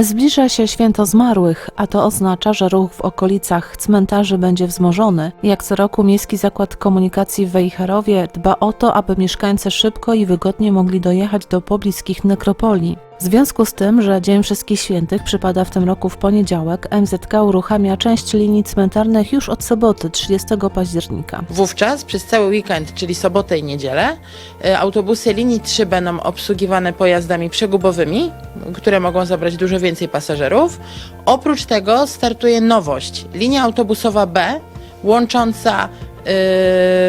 Zbliża się święto zmarłych, a to oznacza, że ruch w okolicach cmentarzy będzie wzmożony. Jak co roku Miejski Zakład Komunikacji w Wejherowie dba o to, aby mieszkańcy szybko i wygodnie mogli dojechać do pobliskich nekropolii. W związku z tym, że Dzień Wszystkich Świętych przypada w tym roku w poniedziałek, MZK uruchamia część linii cmentarnych już od soboty 30 października. Wówczas przez cały weekend, czyli sobotę i niedzielę, e, autobusy linii 3 będą obsługiwane pojazdami przegubowymi, które mogą zabrać dużo więcej pasażerów. Oprócz tego startuje nowość. Linia autobusowa B łącząca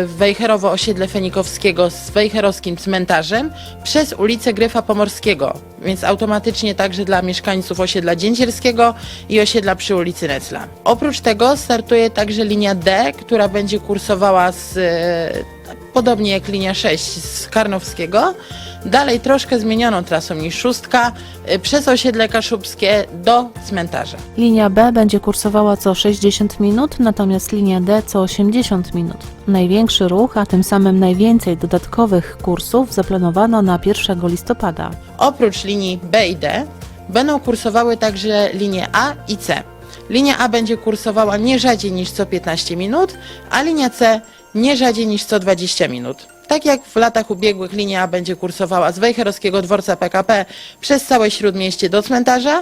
Wejherowo osiedle Fenikowskiego z Wejherowskim cmentarzem przez ulicę Gryfa Pomorskiego, więc automatycznie także dla mieszkańców osiedla Dzięcierskiego i osiedla przy ulicy Necla. Oprócz tego startuje także linia D, która będzie kursowała z, yy, podobnie jak linia 6 z Karnowskiego, dalej troszkę zmienioną trasą niż szóstka, yy, przez osiedle Kaszubskie do cmentarza. Linia B będzie kursowała co 60 minut, natomiast linia D co 80 minut. Największy ruch, a tym samym najwięcej dodatkowych kursów zaplanowano na 1 listopada. Oprócz linii B i D będą kursowały także linie A i C. Linia A będzie kursowała nie rzadziej niż co 15 minut, a linia C nie rzadziej niż co 20 minut. Tak jak w latach ubiegłych linia będzie kursowała z Wejherowskiego dworca PKP przez całe Śródmieście do cmentarza,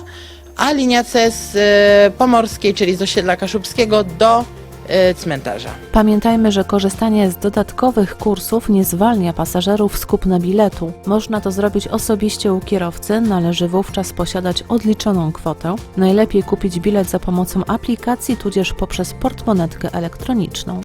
a linia C z e, Pomorskiej, czyli z osiedla Kaszubskiego do e, cmentarza. Pamiętajmy, że korzystanie z dodatkowych kursów nie zwalnia pasażerów z kupna biletu. Można to zrobić osobiście u kierowcy, należy wówczas posiadać odliczoną kwotę. Najlepiej kupić bilet za pomocą aplikacji tudzież poprzez portmonetkę elektroniczną.